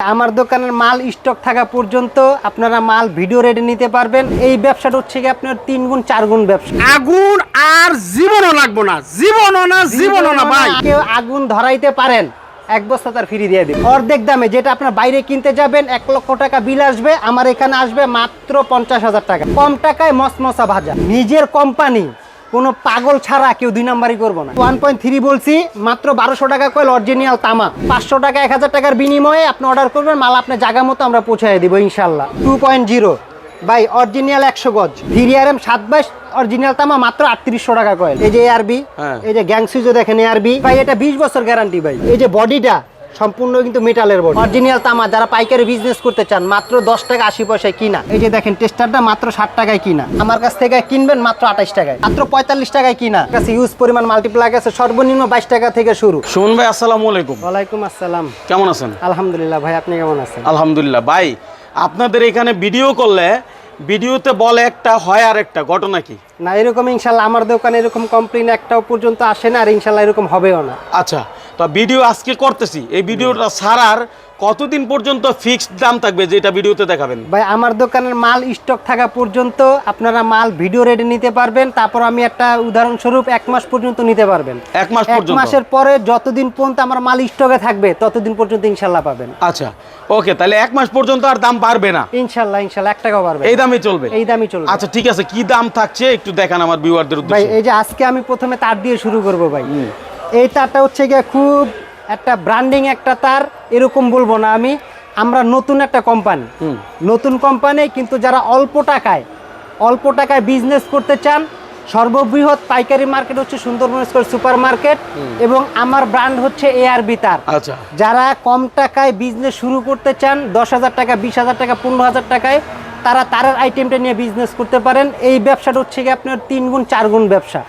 আমার দোকানের মাল স্টক থাকা পর্যন্ত আপনারা মাল ভিডিও রেডি নিতে পারবেন। এই ব্যবসাটা হচ্ছে কি আপনার তিন গুণ চার গুণ ব্যবসা। আগুন আর জীবনও লাগবো না জীবনও না জীবনও না ভাই। কেউ আগুন ধরাইতে পারেন এক বস্তা তার ফ্রি দিয়ে দিন অর্ধেক দামে যেটা আপনার বাইরে কিনতে যাবেন এক লক্ষ টাকা বিল আসবে আমার এখানে আসবে মাত্র পঞ্চাশ হাজার টাকা। কম টাকায় মসমসা ভাজা। নিজের কোম্পানি কোনো পাগল ছাড়া কেউ দুই নাম্বারই করব না। ওয়ান পয়েন্ট থ্রি বলছি মাত্র বারোশো টাকা কয়েল অরিজিনাল তামা। পাঁচশো টাকা এক হাজার টাকার বিনিময়ে আপনি অর্ডার করবেন মাল আপনার জায়গা মতো আমরা পৌঁছায় দিব ইনশাল্লাহ। Two point zero by original একশো গজ। থ্রি আর এম সাত বাইশ অরিজিনাল তামা মাত্র আটত্রিশশো টাকা কয়েল। এই যে এআরবি হ্যাঁ। এই যে গ্যাং সুইচও দেখেন এআরবি ভাই এটা বিশ বছর গ্যারান্টি ভাই। এই যে বডিটা সম্পূর্ণ কিন্তু মেটালের বডি অরিজিনাল তামা যারা পাইকারি বিজনেস করতে চান মাত্র দশ টাকা আশি পয়সায় কিনা। এই যে দেখেন টেস্টারটা মাত্র ষাট টাকায় কিনা। আমার কাছ থেকে কিনবেন মাত্র আঠাশ টাকায়। মাত্র পঁয়তাল্লিশ টাকায় কিনা। কাছে ইউজ পরিমাণ মাল্টিপ্লাগ আছে সর্বনিম্ন বাইশ টাকা থেকে শুরু। সুমন ভাই আসসালামু আলাইকুম। ওয়ালাইকুম আসসালাম। কেমন আছেন? আলহামদুলিল্লাহ ভাই আপনি কেমন আছেন? আলহামদুলিল্লাহ। ভাই আপনাদের এখানে ভিডিও করলে ভিডিওতে বলে একটা হয় আর একটা ঘটনা কি? না এরকম ইনশাল্লাহ আমার দোকানে এরকম কমপ্লেন একটাও পর্যন্ত আসে না আর ইনশাল্লাহ এরকম হবেও না। আচ্ছা তো ভিডিও আজকে করতেছি। এই ভিডিওটা ছাড়ার কতদিন পর্যন্ত ফিক্সড দাম থাকবে যেটা ভিডিওতে দেখাবেন? ভাই আমার দোকানের মাল স্টক থাকা পর্যন্ত আপনারা মাল ভিডিও রেডি নিতে পারবেন তারপর আমি একটা উদাহরণস্বরূপ এক মাস পর্যন্ত নিতে পারবেন। এক মাস এক মাসের পরে যতদিন পর্যন্ত আমার মাল স্টকে থাকবে ততদিন পর্যন্ত ইনশাল্লাহ পাবেন। আচ্ছা ওকে তাহলে এক মাস পর্যন্ত আর দাম বাড়বে না? ইনশাল্লাহ ইনশাল্লাহ এক টাকাও বাড়বে এই দামে চলবে? এই দামই চলবে। আচ্ছা ঠিক আছে কি দাম থাকছে একটু দেখান আমার ভিউয়ারদের উদ্দেশ্যে। ভাই এই যে আজকে আমি প্রথমে তার দিয়ে শুরু করব ভাই। এই তারটা হচ্ছে গিয়ে খুব একটা ব্র্যান্ডিং একটা তার এরকম বলব না আমি। আমরা নতুন একটা কোম্পানি। নতুন কোম্পানি কিন্তু যারা অল্প টাকায় অল্প টাকায় বিজনেস করতে চান সর্ববৃহৎ পাইকারি মার্কেট হচ্ছে সুন্দরবন স্কোয়ার সুপার মার্কেট এবং আমার ব্র্যান্ড হচ্ছে এআরবি তার। আচ্ছা। যারা কম টাকায় বিজনেস শুরু করতে চান দশ হাজার টাকা বিশ হাজার টাকা পনেরো হাজার টাকায় তারা তারের আইটেমটা নিয়ে বিজনেস করতে পারেন। এই ব্যবসাটা হচ্ছে কি আপনার তিন গুণ চার গুণ ব্যবসা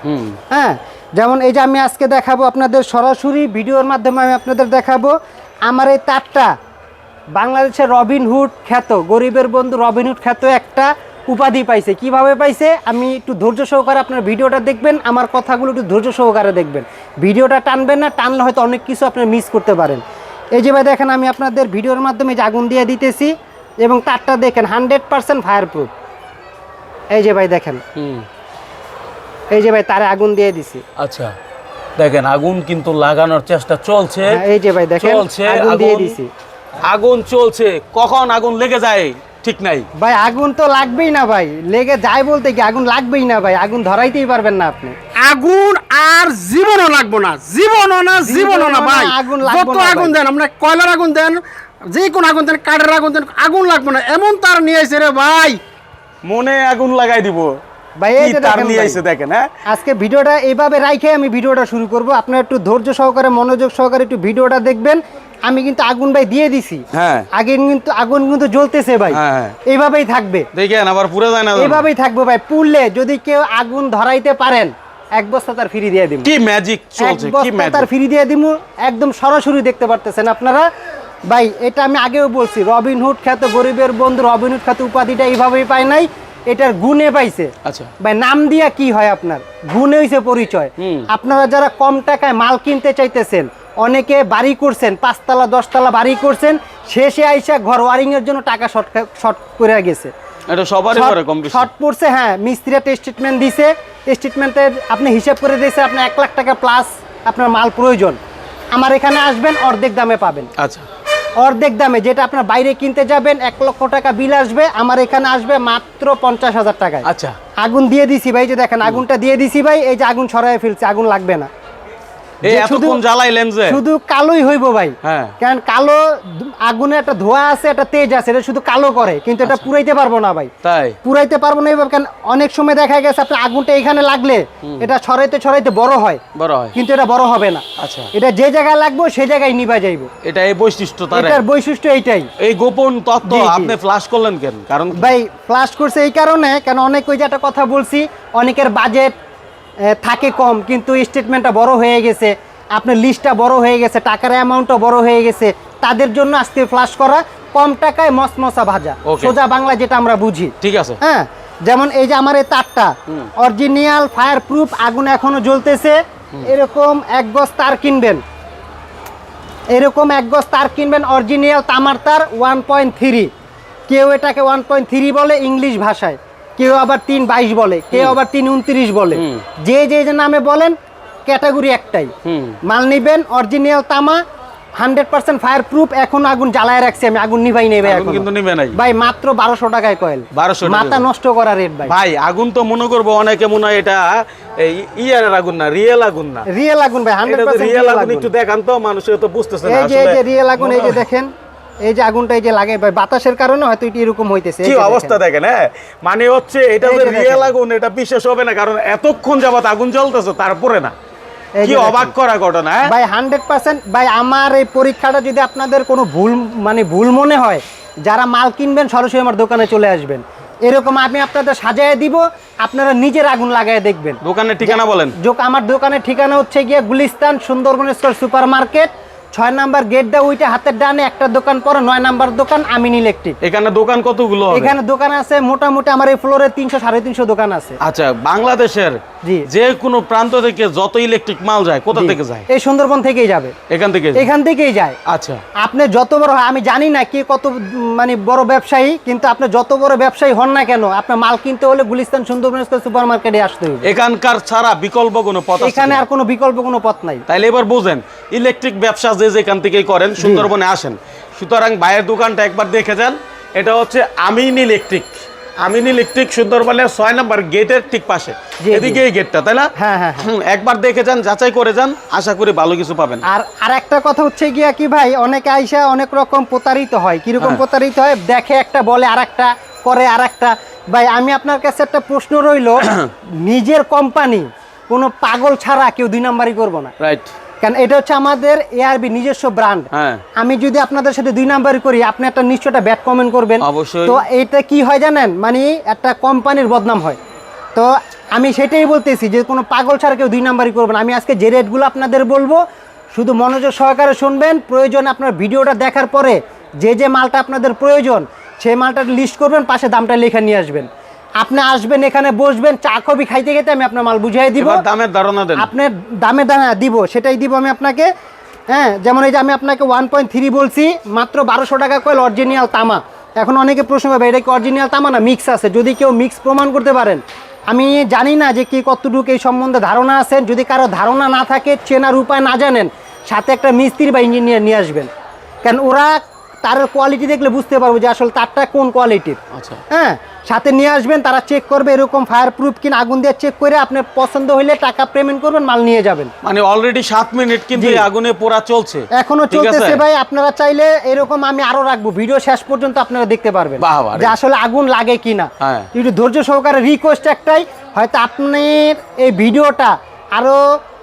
হ্যাঁ? যেমন এই যে আমি আজকে দেখাবো আপনাদের সরাসরি ভিডিওর মাধ্যমে আমি আপনাদের দেখাবো আমার এই তারটা, বাংলাদেশের রবিনহুড খ্যাত, গরিবের বন্ধু রবিনহুড খ্যাত একটা উপাধি পাইছে। কীভাবে পাইছে? আমি একটু ধৈর্য সহকারে আপনার ভিডিওটা দেখবেন, আমার কথাগুলো একটু ধৈর্য সহকারে দেখবেন। ভিডিওটা টানবেন না, টানলে হয়তো অনেক কিছু আপনি মিস করতে পারেন। এই যে ভাই দেখেন, আমি আপনাদের ভিডিওর মাধ্যমে যে আগুন দিয়ে দিতেছি এবং তারটা দেখেন হান্ড্রেড পার্সেন্ট ফায়ার প্রুফ এই যে ভাই দেখেন। হুম। এই যে ভাই তারে আগুন দিয়ে দিছি। আচ্ছা দেখেন আগুন কিন্তু লাগানোর চেষ্টা চলছে। হ্যাঁ, এই যে ভাই দেখেন চলছে আগুন দিয়ে দিছি। আগুন চলছে। কখন আগুন লেগে যায় ঠিক নাই। ভাই আগুন তো লাগবেই না ভাই। লেগে যায় বলতে কি আগুন লাগবেই না ভাই? আগুন ধরাইতেই পারবেন না আপনি। আগুন আর জীবনও লাগবো না। জীবনও না জীবনও না ভাই। আগুন লাগবো যত। আগুন দেন আমরা কয়লার আগুন দেন যে কোন আগুন দেন কাঠের আগুন দেন আগুন লাগবো না। এমন তার নিয়ে আইছে রে ভাই। মনে আগুন লাগাই দিব। ভাই এই কি যে তার দেখেন নিয়ে ভাই। দেখেন হ্যাঁ? আজকে ভিডিওটা এইভাবে রাইখে আমি ভিডিওটা শুরু করব। আপনারা একটু ধৈর্য সহকারে মনোযোগ সহকারে একটু ভিডিওটা দেখবেন। আমি কিন্তু আগুন ভাই দিয়ে দিছি। হ্যাঁ। আগে কিন্তু আগুন কিন্তু জ্বলতেছে ভাই। হ্যাঁ। এইভাবেই থাকবে। দেখেন আবার পুরো যায় না এইভাবেই থাকবে ভাই। পুড়লে যদি কেউ আগুন ধরাইতে পারেন এক বস্তা তার ফ্রি দিয়ে দিব কি ম্যাজিক চলছে কি বস্তা তার ফ্রি দিয়ে দিব একদম সরাসরি দেখতে পারতেছেন আপনারা। ভাই এটা আমি আগেও বলছি রবিনহুড খ্যাত গরিবের বন্ধু রবিনহুড খ্যাত উপাধিটা এইভাবেই পায় নাই। এটার গুণে পাইছে। আচ্ছা। ভাই নাম দিয়া কি হয় আপনার? গুণে হইছে পরিচয়। আপনারা যারা কম টাকায় মাল কিনতে চাইতেছেন অনেকে বাড়ি করছেন পাঁচতলা দশতলা বাড়ি করছেন শেষে আইসা ঘর ওয়ারিং এর জন্য টাকা শর্ট শর্ট করে গেছে। এটা সবারই করে কম বেশি। শর্ট পড়ছে হ্যাঁ মিস্ত্রিরা টেস্ট ট্রিটমেন্ট দিছে। টেস্ট ট্রিটমেন্টের আপনি হিসাব করে দিয়েছে আপনার এক লাখ টাকা প্লাস আপনার মাল প্রয়োজন। আমার এখানে আসবেন অর্ধেক দামে পাবেন। আচ্ছা। অর্ধেক দামে যেটা আপনার বাইরে কিনতে যাবেন এক লক্ষ টাকা বিল আসবে আমার এখানে আসবে মাত্র পঞ্চাশ হাজার টাকায়। আচ্ছা। আগুন দিয়ে দিছি ভাই যে দেখেন আগুনটা দিয়ে দিছি ভাই এই যে আগুন ছড়ায় ফেলছে আগুন লাগবে না। শুধু- কালোই হইব ভাই। হ্যাঁ। কারণ কালো আগুনে একটা ধোঁয়া আছে একটা তেজ আছে এটা শুধু কালো করে কিন্তু এটা পুরাইতে পারব না ভাই। তাই? পুরাইতে পারব না কারণ অনেক সময় দেখা গেছে আপনার আগুনটা এখানে লাগলে এটা ছড়াইতে ছড়াইতে বড় হয়। বড় হয়। কিন্তু এটা বড় হবে না। আচ্ছা। এটা যে জায়গায় লাগবে সেই জায়গায় নিবা যাইব। এটা এই বৈশিষ্ট্য তার। এটার বৈশিষ্ট্য এইটাই। এই গোপন তত্ত্ব। আপনি ফ্লাশ করলেন কেন? কারণ ভাই ফ্লাশ করছে এই কারণে কেন অনেক ওই যে একটা কথা বলছি অনেকের বাজেট থাকে কম কিন্তু স্টেটমেন্টটা বড় হয়ে গেছে। আপনার লিস্টটা বড় হয়ে গেছে টাকার অ্যামাউন্টটা বড় হয়ে গেছে। তাদের জন্য আজকে ফ্লাশ করা কম টাকায় মসমসা ভাজা। সোজা বাংলা যেটা আমরা বুঝি। ঠিক আছে। হ্যাঁ যেমন এই যে আমার এই তারটা অরিজিনাল ফায়ার প্রুফ আগুন এখনও জ্বলতেছে। এরকম এক গজ তার কিনবেন। এরকম এক গজ তার কিনবেন অরিজিনাল তামার তার ওয়ান পয়েন্ট থ্রি কেউ এটাকে ওয়ান পয়েন্ট থ্রি বলে ইংলিশ ভাষায়। কেউ আবার তিন বাইশ বলে কেউ আবার তিন উনত্রিশ বলে। যে যে যে নামে বলেন ক্যাটাগরি একটাই। মাল নিবেন অরিজিনাল তামা হান্ড্রেড পার্সেন্ট ফায়ার প্রুফ এখন আগুন জ্বালায় রাখছি আমি আগুন নিভাই নেবে আগুন এখন। কিন্তু নিবে নাই। ভাই মাত্র বারোশো টাকায় কয়েল। 1200 টাকা। মাথা নষ্ট করা রেট ভাই। ভাই আগুন তো মনে করব অনেকে মনে হয় এটা এই ইয়ারের আগুন না রিয়েল আগুন না। রিয়েল আগুন ভাই হান্ড্রেড রিয়েল আগুন একটু দেখান তো মানুষের তো বুঝতেছে এই যে রিয়েল আগুন এই যে দেখেন এই যে আগুনটা এই যে লাগে ভাই বাতাসের কারণে হয়তো এটি এরকম হইতেছে। কি অবস্থা দেখেন হ্যাঁ? মানে হচ্ছে এটা যে রিয়েল আগুন এটা বিশেষ হবে না কারণ এতক্ষণ যাবত আগুন জ্বলতেছে তারপরে না। কি অবাক করা ঘটনা হ্যাঁ? ভাই হান্ড্রেড পার্সেন্ট ভাই আমার এই পরীক্ষাটা যদি আপনাদের কোনো ভুল মানে ভুল মনে হয় যারা মাল কিনবেন সরাসরি আমার দোকানে চলে আসবেন। এরকম আমি আপনাদের সাজায় দিব আপনারা নিজের আগুন লাগায় দেখবেন। দোকানের ঠিকানা বলেন। আমার দোকানের ঠিকানা হচ্ছে গিয়ে Gulistan Sundarban store super market ছয় নাম্বার গেট দা ওইটা হাতের ডানে একটা দোকান পরে নয় নাম্বার দোকান আমিন ইলেকট্রিক এখানে দোকান কতগুলো এখানে দোকান আছে মোটামুটি আমার এই ফ্লোরে তিনশো সাড়ে তিনশো দোকান আছে আচ্ছা বাংলাদেশের। যে কোনো প্রান্ত থেকে যত ইলেকট্রিক মাল যায় কোথা থেকে যায়? এই সুন্দরবন থেকেই যাবে। এখান থেকে এখান থেকেই যায়। আচ্ছা। আপনি যত বড় হয় আমি জানি না কে কত মানে বড় ব্যবসায়ী কিন্তু আপনি যত বড় ব্যবসায়ী হন না কেন আপনার মাল কিনতে হলে গুলিস্তান সুন্দরবন সুপার মার্কেটে আসতে হবে এখানকার ছাড়া বিকল্প কোনো পথ আছে এখানে আর কোনো বিকল্প কোনো পথ নাই। তাইলে এবার বুঝেন ইলেকট্রিক ব্যবসা যে যেখান থেকেই করেন সুন্দরবনে আসেন। সুতরাং ভাইয়ের দোকানটা একবার দেখে যান এটা হচ্ছে আমিন ইলেকট্রিক আমিন ইলেকট্রিক সুন্দরবনের ছয় নম্বর গেটের ঠিক পাশে। এদিকে এই গেটটা তাই না? হ্যাঁ, হ্যাঁ, হ্যাঁ। একবার দেখে যান যাচাই করে যান আশা করি ভালো কিছু পাবেন। আর আর একটা কথা হচ্ছে গিয়া কি ভাই অনেকে আইসা অনেক রকম প্রতারিত হয়। কীরকম হ্যাঁ। প্রতারিত হয়? দেখে একটা বলে আর একটা করে আর একটা ভাই আমি আপনার কাছে একটা প্রশ্ন রইল। নিজের কোম্পানি কোনো পাগল ছাড়া কেউ দুই নাম্বারই করব না। রাইট কারণ এটা হচ্ছে আমাদের এআরবি নিজস্ব ব্র্যান্ড আমি যদি আপনাদের সাথে দুই নাম্বারই করি আপনি একটা নিশ্চয় একটা ব্যাড কমেন্ট করবেন। অবশ্যই। তো এটা কি হয় জানেন? মানে একটা কোম্পানির বদনাম হয়। তো আমি সেটাই বলতেছি যে কোনো পাগল ছাড়া কেউ দুই নাম্বারই করবেন আমি আজকে যে রেটগুলো আপনাদের বলব শুধু মনোযোগ সহকারে শুনবেন। প্রয়োজন আপনার ভিডিওটা দেখার পরে যে যে মালটা আপনাদের প্রয়োজন সেই মালটা লিস্ট করবেন পাশে দামটা লেখা নিয়ে আসবেন। আপনি আসবেন এখানে বসবেন চা কফি খাইতে খেতে আমি আপনার মাল বুঝাই দিব। দামের ধারণা দেন। আপনার দামে দামে দিব সেটাই দিব আমি আপনাকে। হ্যাঁ যেমন এই যে আমি আপনাকে ওয়ান পয়েন্ট থ্রি বলছি মাত্র বারোশো টাকা কয়েল অরিজিনাল তামা। এখন অনেকে প্রশ্ন করবে এটা কি অরিজিনাল তামা না মিক্স আছে? যদি কেউ মিক্স প্রমাণ করতে পারেন। আমি জানি না যে কি কতটুকু এই সম্বন্ধে ধারণা আছে। যদি কারও ধারণা না থাকে চেনার উপায় না জানেন সাথে একটা মিস্ত্রি বা ইঞ্জিনিয়ার নিয়ে আসবেন। কারণ ওরা তারের কোয়ালিটি দেখলে বুঝতে পারব যে আসলে তারটা কোন কোয়ালিটির আচ্ছা হ্যাঁ সাথে নিয়ে আসবেন তারা চেক করবে এরকম ফায়ার প্রুফ কিনা আগুন দিয়ে চেক করে আপনার পছন্দ হইলে টাকা পেমেন্ট করবেন মাল নিয়ে যাবেন মানে অলরেডি সাত মিনিট কিন্তু। আগুনে পোড়া চলছে এখনও? চলতেছে ভাই আপনারা চাইলে এরকম আমি আরও রাখব ভিডিও শেষ পর্যন্ত আপনারা দেখতে পারবেন। যে আসলে আগুন লাগে কিনা হ্যাঁ। একটু ধৈর্য সহকারে রিকোয়েস্ট একটাই হয়তো আপনার এই ভিডিওটা আরও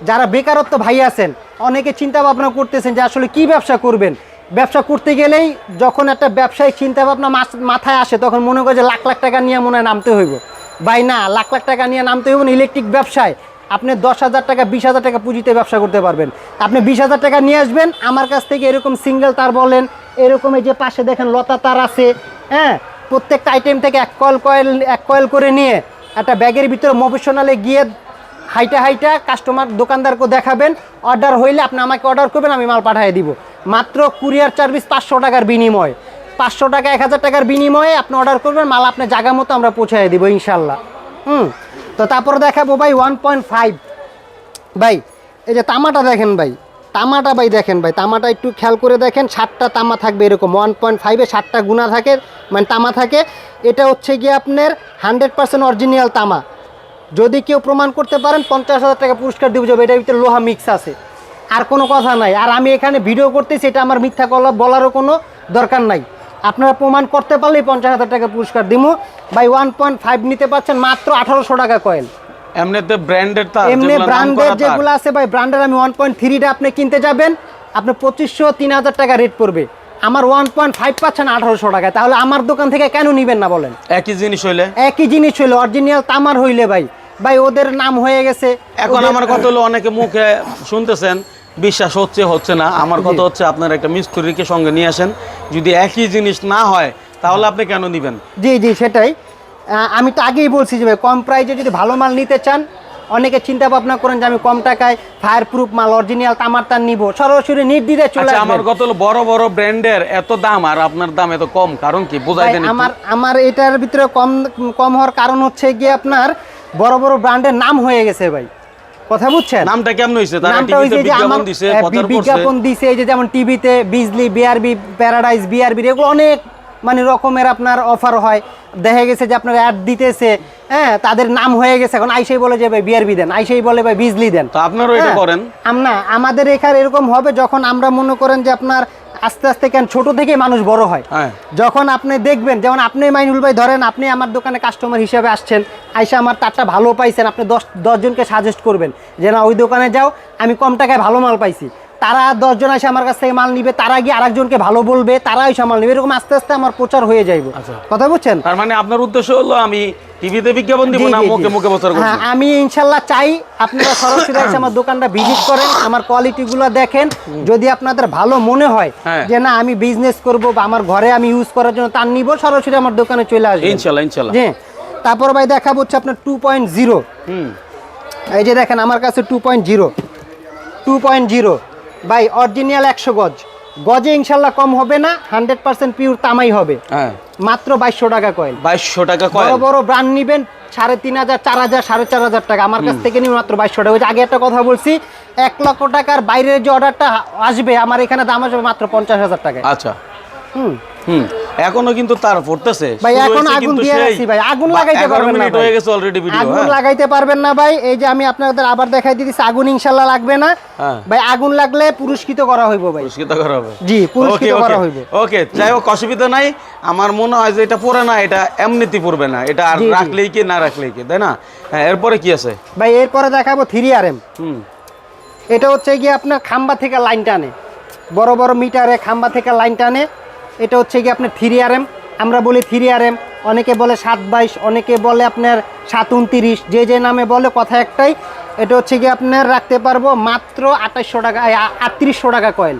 যারা বেকারত্ব ভাই আছেন অনেকে চিন্তা ভাবনা করতেছেন যে আসলে কি ব্যবসা করবেন ব্যবসা করতে গেলেই যখন একটা ব্যবসায়িক চিন্তা ভাবনা মাথায় আসে, তখন মনে করে যে লাখ লাখ টাকা নিয়ে মনে হয় নামতে হইব। ভাই, না, লাখ লাখ টাকা নিয়ে নামতে হইব না, ইলেকট্রিক ব্যবসায়। আপনি দশ হাজার টাকা, বিশ হাজার টাকা পুঁজিতে ব্যবসা করতে পারবেন। আপনি বিশ হাজার টাকা নিয়ে আসবেন, আমার কাছ থেকে এরকম সিঙ্গেল তার বলেন, এরকম এই যে পাশে দেখেন লতা তার আছে হ্যাঁ? প্রত্যেকটা আইটেম থেকে এক কয়েল কয়েল এক কয়েল করে নিয়ে একটা ব্যাগের ভিতরে মোফেশনালে গিয়ে হাইটা হাইটা কাস্টমার দোকানদারকে দেখাবেন। অর্ডার হইলে আপনি আমাকে অর্ডার করবেন, আমি মাল পাঠিয়ে দিব। মাত্র কুরিয়ার সার্ভিস পাঁচশো টাকার বিনিময়। পাঁচশো টাকা, এক হাজার টাকার বিনিময়ে আপনি অর্ডার করবেন, মাল আপনার জায়গা মতো আমরা পৌঁছায় দিব ইনশাল্লাহ হুম? তো তারপরে দেখাবো ভাই ওয়ান পয়েন্ট ফাইভ ভাই, এই যে তামাটা দেখেন ভাই, তামাটা ভাই দেখেন ভাই, তামাটা একটু খেয়াল করে দেখেন, সাতটা তামা থাকবে এরকম ওয়ান পয়েন্ট ফাইভে সাতটা গুণা থাকে মানে তামা থাকে। এটা হচ্ছে গিয়ে আপনার হান্ড্রেড পার্সেন্ট অরিজিনাল তামা। যদি কেউ প্রমাণ করতে পারেন, পঞ্চাশ হাজার টাকা পুরস্কার দিব যাবে, এটার ভিতরে লোহা মিক্স আছে। আর কোনো কথা নাই। আর আমি এখানে ভিডিও করতেছি এটা আমার মিথ্যা কলা বলারও কোনো দরকার নাই। আপনারা প্রমাণ করতে পারলেই পঞ্চাশ হাজার টাকা পুরস্কার দিব বাই ওয়ান পয়েন্ট ফাইভ নিতে পারছেন মাত্র আঠারোশো টাকা কয়েল এমনিতে তার এমনি যেগুলো আছে ভাই ব্র্যান্ডের আমি ওয়ান পয়েন্ট থ্রিটা আপনি কিনতে যাবেন। আপনি পঁচিশশো তিন হাজার টাকা রেট পড়বে। আমার ওয়ান পয়েন্ট ফাইভ পাচ্ছেন আঠারোশো টাকা তাহলে আমার দোকান থেকে কেন নিবেন না বলেন? একই জিনিস হইলে? একই জিনিস হইল অরিজিনাল তামার হইলে ভাই। ভাই ওদের নাম হয়ে গেছে। এখন আমার কথা হলো অনেকে মুখে শুনতেছেন বিশ্বাস হচ্ছে হচ্ছে না। আমার কথা হচ্ছে আপনার একটা মিস্ত্রিকে সঙ্গে নিয়ে আসেন। যদি একই জিনিস না হয় তাহলে আপনি কেন নিবেন? জি জি সেটাই। আমি তো আগেই বলছি যে ভাই কম প্রাইজে যদি ভালো মাল নিতে চান অনেকে চিন্তা ভাবনা করেন যে আমি কম টাকায় ফায়ার প্রুফ মাল অরিজিনাল তামার তার নিব। সরাসরি নির্দ্বিধায় চলে আচ্ছা আমার আসবেন কত বড় বড় ব্র্যান্ডের এত দাম আর আপনার দাম এত কম কারণ কি? বুঝাই দেন আমার আমার এটার ভিতরে কম কম হওয়ার কারণ হচ্ছে গিয়ে আপনার বড় বড় ব্র্যান্ডের নাম হয়ে গেছে ভাই। কথা বুঝছেন? নামটা কেমন হয়েছে তারা টিভিতে বিজ্ঞাপন দিছে হ্যাঁ, প্রচার করছে। বিজ্ঞাপন দিছে এই যে যেমন টিভিতে বিজলি বিআরবি প্যারাডাইজ বিআরবি এগুলো অনেক মানে রকমের আপনার অফার হয়। দেখা গেছে যে আপনার অ্যাড দিতেছে হ্যাঁ তাদের নাম হয়ে গেছে। এখন আইসেই বলে যে ভাই বিআরবি দেন আইসেই বলে ভাই বিজলি দেন। তো আপনারও এটা হ্যাঁ, করেন। আম না আমাদের এখানে এরকম হবে যখন আমরা মনে করেন যে আপনার আস্তে আস্তে কেন? ছোট থেকে মানুষ বড় হয়। হ্যাঁ। যখন আপনি দেখবেন যেমন আপনি মাইনুল ভাই ধরেন আপনি আমার দোকানে কাস্টমার হিসেবে আসছেন আইসা আমার তারটা ভালো পাইছেন আপনি দশ দশজনকে সাজেস্ট করবেন যে না ওই দোকানে যাও আমি কম টাকায় ভালো মাল পাইছি। তারা দশজন এসে আমার কাছ থেকে মাল নিবে তারা গিয়ে আরেকজনকে ভালো বলবে তারা এসে মাল নিবে। এরকম আস্তে আস্তে আমার প্রচার হয়ে যাইব। আচ্ছা। কথা বুঝছেন? তার মানে আপনার উদ্দেশ্য হলো আমি টিভিতে বিজ্ঞাপন দিব না। মুখে মুখে প্রচার করব? হ্যাঁ আমি ইনশাল্লাহ চাই আপনারা সরাসরি এসে আমার দোকানটা ভিজিট করেন আমার কোয়ালিটিগুলো দেখেন। যদি আপনাদের ভালো মনে হয় হ্যাঁ। যে না আমি বিজনেস করব বা আমার ঘরে আমি ইউজ করার জন্য তার নিব সরাসরি আমার দোকানে চলে আসবে। ইনশাআল্লাহ ইনশাআল্লাহ জি। তারপর ভাই দেখাবো হচ্ছে আপনার টু পয়েন্ট জিরো হুম। এই যে দেখেন আমার কাছে two point zero two point zero ভাই অরিজিনাল একশো গজ। গজে ইনশাল্লাহ কম হবে না হান্ড্রেড পার্সেন্ট পিওর তামাই হবে। হ্যাঁ। মাত্র বাইশশো টাকা কয়েল বাইশশো টাকা বড় বড় ব্রান্ড নিবেন সাড়ে তিন হাজার চার হাজার সাড়ে চার হাজার টাকা। আমার কাছ থেকে নিয়ে মাত্র বাইশশো টাকা। আগে একটা কথা বলছি এক লক্ষ টাকার বাইরের যে অর্ডারটা আসবে আমার এখানে দাম আসবে মাত্র পঞ্চাশ হাজার টাকা আচ্ছা। হুম। হুম। এখনও কিন্তু তার পড়তেছে ভাই এখন আগুন দিয়ে রাখছি ভাই। আগুন লাগাইতে পারবেন না মিনিট হয়ে গেছে অলরেডি ভিডিও আগুন হ্যাঁ। লাগাইতে পারবেন না ভাই। এই যে আমি আপনাদের আবার দেখাই দিতেছি আগুন ইনশাল্লাহ লাগবে না। হ্যাঁ। ভাই আগুন লাগলে পুরস্কৃত করা হইব ভাই। পুরস্কৃত করা হবে। জি, পুরস্কৃত করা হইব। ওকে যাই হোক অসুবিধা নাই। আমার মনে হয় যে এটা পরে না এটা এমনিতে পড়বে না। এটা আর। রাখলেই কি না রাখলেই কি তাই না? হ্যাঁ এরপরে কি আছে? ভাই এরপরে দেখাবো থ্রি আর এম হুম। এটা হচ্ছে গিয়ে আপনার খাম্বা থেকে লাইন টানে। বড় বড় মিটারে খাম্বা থেকে লাইন টানে। এটা হচ্ছে কি আপনার থ্রি আর এম আমরা বলি থ্রি আর এম অনেকে বলে সাত বাইশ অনেকে বলে আপনার সাত উনতিরিশ। যে যে নামে বলে কথা একটাই এটা হচ্ছে কি আপনার রাখতে পারব মাত্র আঠাশশো টাকা আটত্রিশশো টাকা কয়েল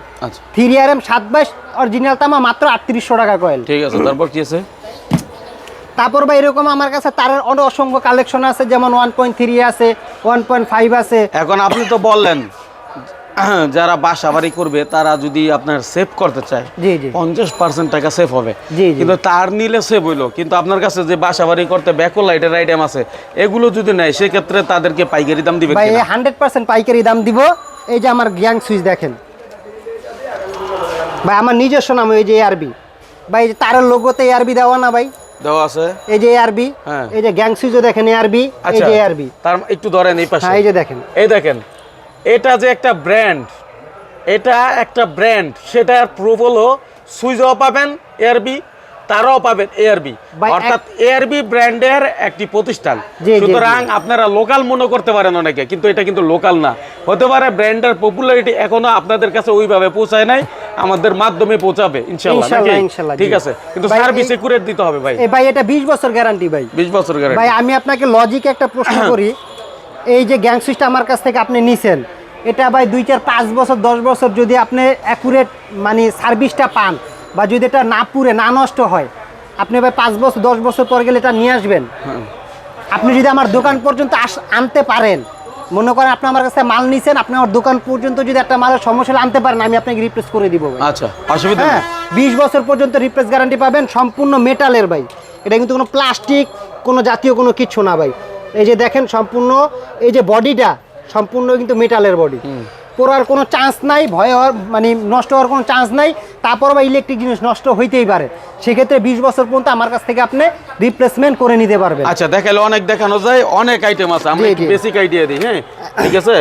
থ্রি আর এম সাত বাইশ অরিজিনাল তামা মাত্র আটত্রিশশো টাকা কয়েল ঠিক আছে তারপর কি আছে? তারপর বা এরকম আমার কাছে তারের অনেক অসংখ্য কালেকশন আছে যেমন ওয়ান পয়েন্ট থ্রি আছে ওয়ান পয়েন্ট ফাইভ আছে। এখন আপনি তো বললেন যারা বাসা বাড়ি করবে তারা যদি আপনার সেভ করতে চায় জি জি। পঞ্চাশ পার্সেন্ট টাকা সেভ হবে। কিন্তু তার নিলে সেভ হইল। কিন্তু আপনার কাছে যে বাসা বাড়ি করতে ব্যাকো লাইটের আইটেম আছে এগুলো যদি নেয় সেক্ষেত্রে তাদেরকে পাইকারি দাম দিবে হান্ড্রেড পার্সেন্ট পাইকারি দাম দিব। এই যে আমার গ্যাং সুইচ দেখেন। ভাই আমার নিজস্ব নাম এই যে এআরবি ভাই এই যে তারের লোগোতে এআরবি দেওয়া না ভাই? দেওয়া আছে। এই যে এআরবি হ্যাঁ। এই যে গ্যাং সুইচও দেখেন এআরবি এই আচ্ছা। যে এআরবি তার একটু ধরেন এই পাশে। হ্যাঁ এই যে দেখেন। এই দেখেন। এটা যে একটা ব্র্যান্ড এটা একটা ব্র্যান্ড সেটার প্রুফ হলো সুইচও পাবেন এআরবি তারাও পাবেন এক- অর্থাৎ এআরবি ব্র্যান্ডের একটি প্রতিষ্ঠান। সুতরাং আপনারা লোকাল মনে করতে পারেন অনেকে কিন্তু এটা কিন্তু লোকাল না। হতে পারে ব্র্যান্ডের পপুলারিটি এখনও আপনাদের কাছে ওইভাবে পৌঁছায় নাই আমাদের মাধ্যমে পৌঁছাবে ইনশাল্লাহ, ঠিক আছে কিন্তু সার্ভিস একুরেট দিতে হবে ভাই। ভাই এটা বিশ বছর গ্যারান্টি ভাই। বিশ বছর ভাই আমি আপনাকে লজিক একটা প্রশ্ন করি। এই যে গ্যাং সুইচটা আমার কাছ থেকে আপনি নিছেন এটা ভাই দুই চার পাঁচ বছর দশ বছর যদি আপনি অ্যাকুরেট মানে সার্ভিসটা পান বা যদি এটা না পুড়ে না নষ্ট হয় আপনি ভাই পাঁচ বছর দশ বছর পর গেলে এটা নিয়ে আসবেন। আপনি যদি আমার দোকান পর্যন্ত আস- আনতে পারেন মনে করেন আপনি আমার কাছে মাল নিছেন আপনি আমার দোকান পর্যন্ত যদি একটা মালের সমস্যা আনতে পারেন আমি আপনাকে রিপ্লেস করে দিব আচ্ছা অসুবিধা হ্যাঁ বিশ বছর পর্যন্ত রিপ্লেস গ্যারান্টি পাবেন সম্পূর্ণ মেটালের ভাই। এটা কিন্তু কোনো প্লাস্টিক কোনো জাতীয় কোনো কিছু না ভাই। এই যে দেখেন সম্পূর্ণ এই যে বডিটা সম্পূর্ণ কিন্তু মেটালের বডি পড়ার কোনো চান্স নাই ভয় হওয়ার মানে নষ্ট হওয়ার কোনো চান্স নাই তারপর বা ইলেকট্রিক জিনিস নষ্ট হইতেই পারে। সেক্ষেত্রে বিশ বছর পর্যন্ত আমার কাছ থেকে আপনি রিপ্লেসমেন্ট করে নিতে পারবেন। আচ্ছা দেখালে অনেক দেখানো যায় অনেক আইটেম আছে আমরা একটু বেসিক আইডিয়া দিই হ্যাঁ? ঠিক আছে?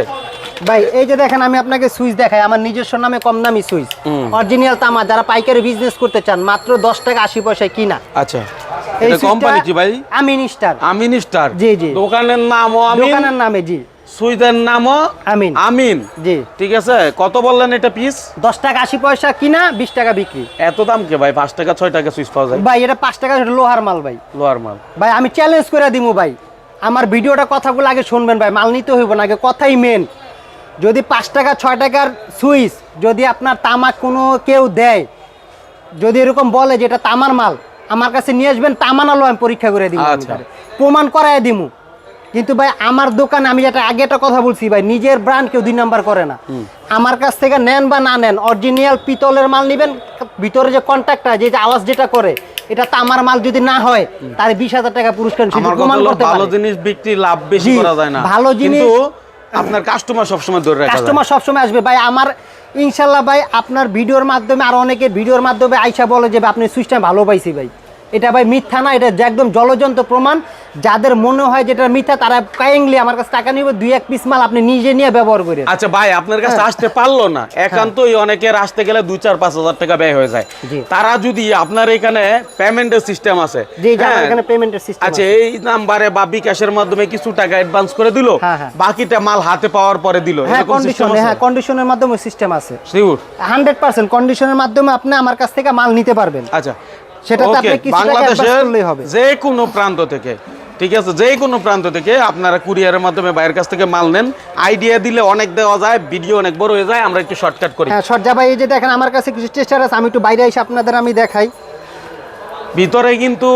ভাই এই যে দেখেন আমি আপনাকে সুইচ দেখাই আমার নিজস্ব নামে কম দামি সুইচ। অরিজিনাল তামা যারা পাইকারি বিজনেস করতে চান মাত্র দশ টাকা আশি পয়সায় কিনা। আচ্ছা এই কোম্পানি কি ভাই? আমিন স্টার আমিন স্টার জি, জি। দোকানের আমিন দোকানের নামে জি। সুইদের নামও আমিন। আমিন। জি। ঠিক আছে? কত বললেন এটা পিস দশ টাকা আশি পয়সা কিনা বিশ টাকা বিক্রি। এত দাম কে ভাই? পাঁচ টাকা ছয় টাকা সুইচ পাওয়া যায়? ভাই এটা পাঁচ টাকা লোহার মাল ভাই। লোহার মাল। ভাই আমি চ্যালেঞ্জ করে দিমু ভাই। আমার ভিডিওটা কথাগুলো আগে শুনবেন ভাই মাল নিতে হইব না আগে কথাই মেন যদি পাঁচ টাকা ছয় টাকার সুইচ যদি আপনার তামাক কোনো কেউ দেয় যদি এরকম বলে যে এটা তামার মাল আমার কাছে নিয়ে আসবেন তামানালো আমি পরীক্ষা করে দিব আচ্ছা। প্রমাণ করায় দিমু। কিন্তু ভাই আমার দোকান আমি যেটা আগে একটা কথা বলছি ভাই নিজের ব্র্যান্ড কেউ দুই নাম্বার করে না। আমার কাছ থেকে নেন বা না নেন অরিজিনাল পিতলের মাল নেবেন ভিতরে যে কন্ট্যাক্টটা যে আওয়াজ যেটা করে এটা তো আমার মাল যদি না হয় তাহলে বিশ হাজার টাকা পুরস্কার প্রমাণ করতে ভালো জিনিস বিক্রি লাভ বেশি করা যায় না। ভালো জিনিস- কিন্তু আপনার কাস্টমার সবসময় ধরে রাখা কাস্টমার সবসময় আসবে। ভাই আমার ইনশাল্লাহ ভাই আপনার ভিডিওর মাধ্যমে আর অনেকে ভিডিওর মাধ্যমে আইসা বলে যে আপনি সুইচটা ভালো পাইছি ভাই। এটা ভাই মিথ্যা না এটা একদম জলজন্ত প্রমাণ। যাদের মনে হয় যেটা মিথ্যা তারা কাইন্ডলি আমার কাছে টাকা নিবে দুই এক পিস মাল আপনি নিজে নিয়ে ব্যবহার করে। আচ্ছা ভাই আপনার কাছে হ্যাঁ। আসতে পারল না একান্তই অনেকের আসতে গেলে দুই চার পাঁচ হাজার টাকা ব্যয় হয়ে যায়। তারা যদি আপনার এখানে পেমেন্টের সিস্টেম আছে হ্যাঁ, এখানে পেমেন্টের সিস্টেম আচ্ছা এই নাম্বারে বা বিকাশের মাধ্যমে কিছু টাকা অ্যাডভান্স করে দিল হ্যাঁ, হ্যাঁ। বাকিটা মাল হাতে পাওয়ার পরে দিল হ্যাঁ কন্ডিশনে হ্যাঁ কন্ডিশনের মাধ্যমে সিস্টেম আছে। শিওর হান্ড্রেড পার্সেন্ট কন্ডিশনের মাধ্যমে আপনি আমার কাছ থেকে মাল নিতে পারবেন। আচ্ছা সেটাতে আপনি কিছু বাংলাদেশের। যে কোনো প্রান্ত থেকে ঠিক আছে? যে কোনো প্রান্ত থেকে আপনারা কুরিয়ারের মাধ্যমে বাইরের কাছ থেকে মাল নেন। আইডিয়া দিলে অনেক দেওয়া যায় ভিডিও অনেক বড় হয়ে যায় আমরা একটু শর্টকাট করি। হ্যাঁ ভাই এই যে দেখেন আমার কাছে কিছু টেস্টার আছে আমি একটু বাইরে এসে আপনাদের আমি দেখাই। ভিতরে কিন্তু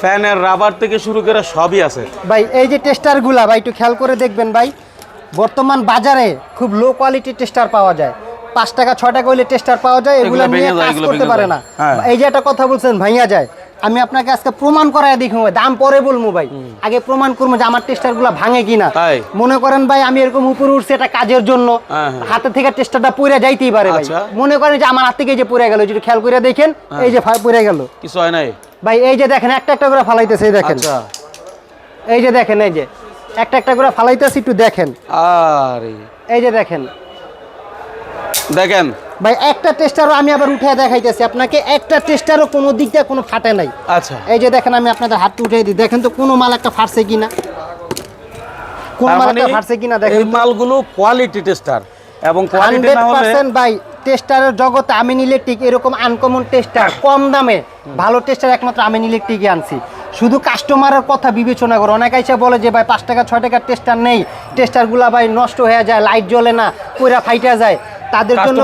ফ্যানের রাবার থেকে শুরু করে সবই আছে। ভাই এই যে টেস্টারগুলা ভাই একটু খেয়াল করে দেখবেন ভাই। বর্তমান বাজারে খুব লো কোয়ালিটির টেস্টার পাওয়া যায়। পাঁচ টাকা ছয় টাকা হইলে টেস্টার পাওয়া যায় এগুলো নিয়ে কাজ করতে পারে না। হ্যাঁ। এই যে একটা কথা বলছেন ভাইয়া যায়। আমি আপনাকে আজকে প্রমাণ করাই দেখুন ভাই, দাম পরে বলব ভাই। আগে প্রমাণ করব যে আমার টেস্টারগুলো ভাঙে কিনা। মনে করেন ভাই আমি এরকম উপরে উঠছি এটা কাজের জন্য হ্যাঁ, হ্যাঁ। হাতে থেকে টেস্টারটা পড়ে যাইতেই পারে ভাই। আচ্ছা। মনে করেন যে আমার হাত থেকে এই যে পড়ে গেল যদি খেয়াল করে দেখেন। এই যে পড়ে গেল। কিছু হয় নাই? ভাই এই যে দেখেন একটা একটা করে ফালাইতেছে এই দেখেন। আচ্ছা। এই যে দেখেন এই যে একটা একটা করে ফালাইতেছি একটু দেখেন। আরে। এই যে দেখেন দেখেন। ভাই একটা টেস্টারও আমি আবার উঠে দেখাইতেছি। আপনাকে একটা টেস্টারও কোনো দিক দিয়ে কোনো ফাটে নাই। আচ্ছা। এই যে দেখেন আমি আপনাদের হাতটা উঠে দিই। দেখেন তো কোনো মাল একটা ফাটছে কিনা। কোন মানে একটা ফাটছে কিনা দেখেন। এই মালগুলো কোয়ালিটি টেস্টার এবং কোয়ালিটি না হলে ভাই টেস্টারের জগতে আমিন ইলেকট্রিক এরকম আনকমন টেস্টার কম দামে ভালো টেস্টার একমাত্র আমিন ইলেকট্রিকই আনছি। শুধু কাস্টমারের কথা বিবেচনা করো। অনেক এসে বলে যে ভাই পাঁচ টাকা ছয় টাকার টেস্টার নেই। টেস্টারগুলা ভাই নষ্ট হয়ে যায় লাইট জ্বলে না পুরা ফাইটা যায়। তাদের জন্য।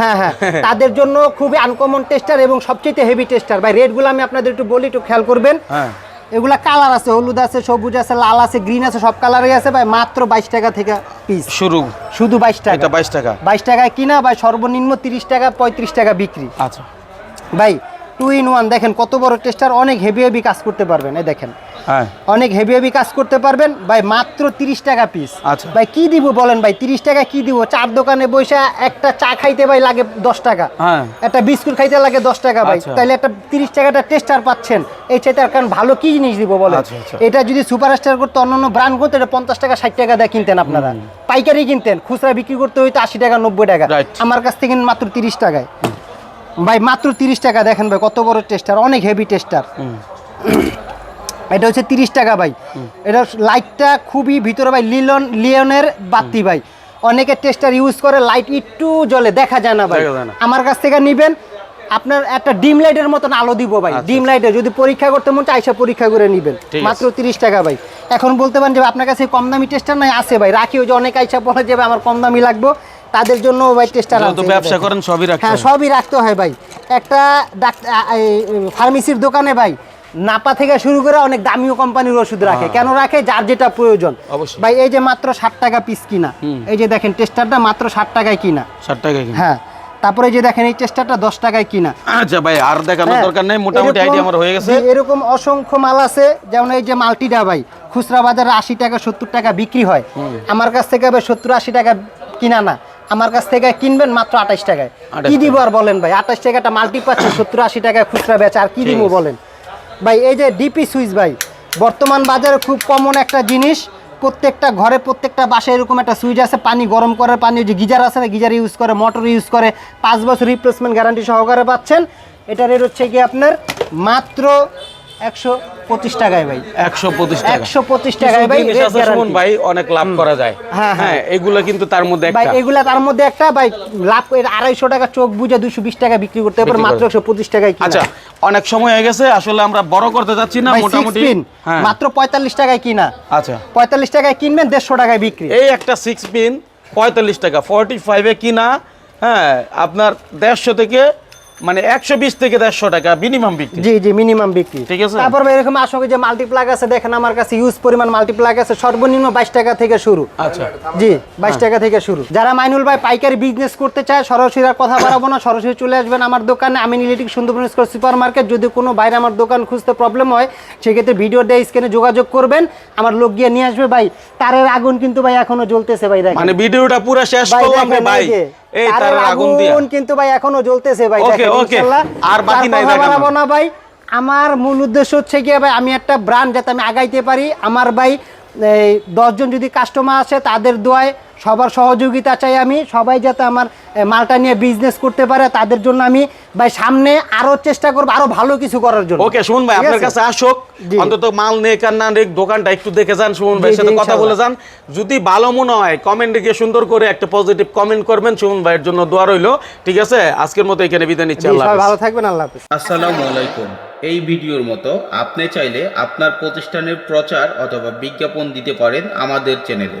হ্যাঁ হ্যাঁ। তাদের জন্য খুবই আনকমন টেস্টার এবং সবচেয়ে হেভি টেস্টার ভাই রেটগুলো আমি আপনাদের একটু বলি একটু খেয়াল করবেন। হ্যাঁ। এগুলা কালার আছে হলুদ আছে সবুজ আছে লাল আছে গ্রিন আছে সব কালারই আছে। ভাই মাত্র বাইশ টাকা থেকে পিস শুরু। শুধু বাইশ টাকা। এটা বাইশ টাকা। বাইশ টাকায় কিনা ভাই সর্বনিম্ন তিরিশ টাকা পঁয়ত্রিশ টাকা বিক্রি। আচ্ছা। ভাই টু ইন ওয়ান দেখেন কত বড় টেস্টার অনেক হেভি হেভি কাজ করতে পারবেন এই দেখেন। হ্যাঁ। অনেক হেভি হেভি কাজ করতে পারবেন ভাই মাত্র তিরিশ টাকা পিস আচ্ছা। ভাই কি দিব বলেন ভাই তিরিশ টাকা কি দিব? চার দোকানে বসে একটা চা খাইতে ভাই লাগে দশ টাকা। হ্যাঁ। একটা বিস্কুট খাইতে লাগে দশ টাকা ভাই। আচ্ছা। তাহলে একটা তিরিশ টাকাটা টেস্টার পাচ্ছেন এই চাইতে আর কারণ ভালো কি জিনিস দিব বলে আচ্ছা। এটা যদি সুপার স্টার করতে অন্যান্য ব্র্যান্ড করতে এটা পঞ্চাশ টাকা ষাট টাকা দিয়ে কিনতেন আপনারা। পাইকারি কিনতেন খুচরা বিক্রি করতে হইতো আশি টাকা নব্বই টাকা। আমার কাছ থেকে মাত্র তিরিশ টাকায়। ভাই মাত্র তিরিশ টাকা দেখেন ভাই কত বড় টেস্টার অনেক হেভি টেস্টার এটা হচ্ছে তিরিশ টাকা ভাই। এটা লাইটটা খুবই ভিতরে ভাই লিলন লিওনের বাতি ভাই। অনেকে টেস্টার ইউজ করে লাইট একটু জ্বলে দেখা যায় না ভাই। আমার কাছ থেকে নিবেন আপনার একটা ডিম লাইটের মতন আলো দিব ভাই। আচ্ছা, ডিম লাইটে যদি পরীক্ষা করতে মন চায় আইসা পরীক্ষা করে নিবেন। মাত্র তিরিশ টাকা ভাই। এখন বলতে পারেন যে আপনার কাছে কম দামি টেস্টার নাই আছে ভাই। রাখি ওই যে অনেক আইসা বলে যাবে আমার কম দামি লাগবো। তাদের জন্য ভাই টেস্টার যেহেতু ব্যবসা করেন সবই রাখতে হ্যাঁ সবই রাখতে হয় ভাই। একটা ডাক্তার ফার্মেসির দোকানে ভাই নাপা থেকে শুরু করে অনেক দামিও কোম্পানির ওষুধ রাখে। কেন রাখে? যার যেটা প্রয়োজন। হ্যাঁ। ভাই এই যে মাত্র ষাট টাকা পিস কিনা এই যে দেখেন টেস্টারটা মাত্র ষাট টাকায় কিনা। ষাট টাকা কিনে। হ্যাঁ তারপরে যে দেখেন এই টেস্টারটা দশ টাকায় কিনা। আচ্ছা ভাই আর দেখানোর হ্যাঁ, দরকার নেই। মোটামুটি এরকম- আইডিয়া আমার হয়ে গেছে। এরকম অসংখ্য মাল আছে। যেমন এই যে মাল্টিটা ভাই খুচরা বাজারে আশি টাকা সত্তর টাকা বিক্রি হয়। আমার কাছ থেকে সত্তর আশি টাকা কিনা না। আমার কাছ থেকে কিনবেন মাত্র আঠাশ টাকায়। 28 কি দিব আর বলেন ভাই? আঠাশ টাকাটা মাল্টি পাচ্ছে সত্তর আশি টাকায় খুচরা বেচা আর কি দিব বলেন? ভাই এই যে ডিপি সুইচ ভাই বর্তমান বাজারে খুব কমন একটা জিনিস প্রত্যেকটা ঘরে প্রত্যেকটা বাসায় এরকম একটা সুইচ আছে পানি গরম করার পানি যে গিজার আছে না গিজার ইউজ করে মোটর ইউজ করে পাঁচ বছর রিপ্লেসমেন্ট গ্যারান্টি সহকারে পাচ্ছেন। এটা রেট হচ্ছে কি আপনার? মাত্র একশো পঁচিশ টাকায় ভাই। একশো পঁচিশ একশো পঁচিশ টাকায় ভাই অনেক লাভ করা যায়। হ্যাঁ, হ্যাঁ। হ্যাঁ এগুলো কিন্তু তার মধ্যে ভাই এগুলা তার মধ্যে একটা ভাই লাভ আড়াইশো টাকা চোখ বুঝে দুশো বিশ টাকা বিক্রি করতে পারে মাত্র একশো পঁচিশ টাকায় কিনা। আচ্ছা অনেক সময় হয়ে গেছে আসলে আমরা বড় করতে যাচ্ছি না মোটামুটি। মাত্র পঁয়তাল্লিশ টাকায় কিনা। আচ্ছা। পঁয়তাল্লিশ টাকায় কিনবেন দেড়শো টাকায় বিক্রি। এই একটা সিক্স পিন পঁয়তাল্লিশ টাকা ফর্টি ফাইভে কিনা হ্যাঁ আপনার দেড়শো থেকে মানে একশো বিশ থেকে দেড়শো টাকা মিনিমাম বিক্রি। জি জি মিনিমাম বিক্রি। ঠিক আছে। তারপর এরকম আসলে যে মাল্টিপ্লাগ আছে দেখেন আমার কাছে ইউজ পরিমাণ মাল্টিপ্লাগ আছে সর্বনিম্ন বাইশ টাকা থেকে শুরু। আচ্ছা। জি বাইশ টাকা থেকে শুরু। যারা মাইনুল ভাই পাইকারি বিজনেস করতে চায় সরাসরি আর কথা বাড়াবো না সরাসরি চলে আসবেন আমার দোকানে আমি নিলিটিক সুন্দরবন স্কোর সুপার মার্কেট যদি কোনো বাইরে আমার দোকান খুঁজতে প্রবলেম হয় সেক্ষেত্রে ভিডিও দিয়ে স্ক্রিনে যোগাযোগ করবেন আমার লোক গিয়ে নিয়ে আসবে। ভাই তারের আগুন কিন্তু ভাই এখনও জ্বলতেছে ভাই দেখেন। মানে ভিডিওটা পুরো শেষ করলাম ভাই। এই তার আগুন দিয়া। কিন্তু ভাই এখনও জ্বলতেছে ভাই Okay, দেখেন ইনশাআল্লাহ। আর বাকি নাই কথা না ভাই। আমার মূল উদ্দেশ্য হচ্ছে কি ভাই আমি একটা ব্র্যান্ড যাতে আমি আগাইতে পারি। আমার ভাই দশজন যদি কাস্টমার আসে তাদের দোয়ায় সবার সহযোগিতা চাই আমি। সবাই যাতে আমার মালটা নিয়ে বিজনেস করতে পারে তাদের জন্য আমি ভাই সামনে আরও চেষ্টা করব আরও ভালো কিছু করার জন্য। ওকে শুনুন ভাই আপনার কাছে আসুক। অন্তত মাল নেক আর না নেক দোকানটা একটু দেখে যান সুমন ভাইয়ের সাথে কথা বলে যান। যদি ভালো মনে হয় কমেন্টে গিয়ে সুন্দর করে একটা পজিটিভ কমেন্ট করবেন সুমন ভাইয়ের জন্য দোয়া রইল। ঠিক আছে? আজকের মতো এখানে বিদায় নিচ্ছি আল্লাহ সবাই ভালো থাকবেন আল্লাহ হাফিজ। আসসালামু আলাইকুম। এই ভিডিওর মতো আপনি চাইলে আপনার প্রতিষ্ঠানের প্রচার অথবা বিজ্ঞাপন দিতে পারেন আমাদের চ্যানেলে।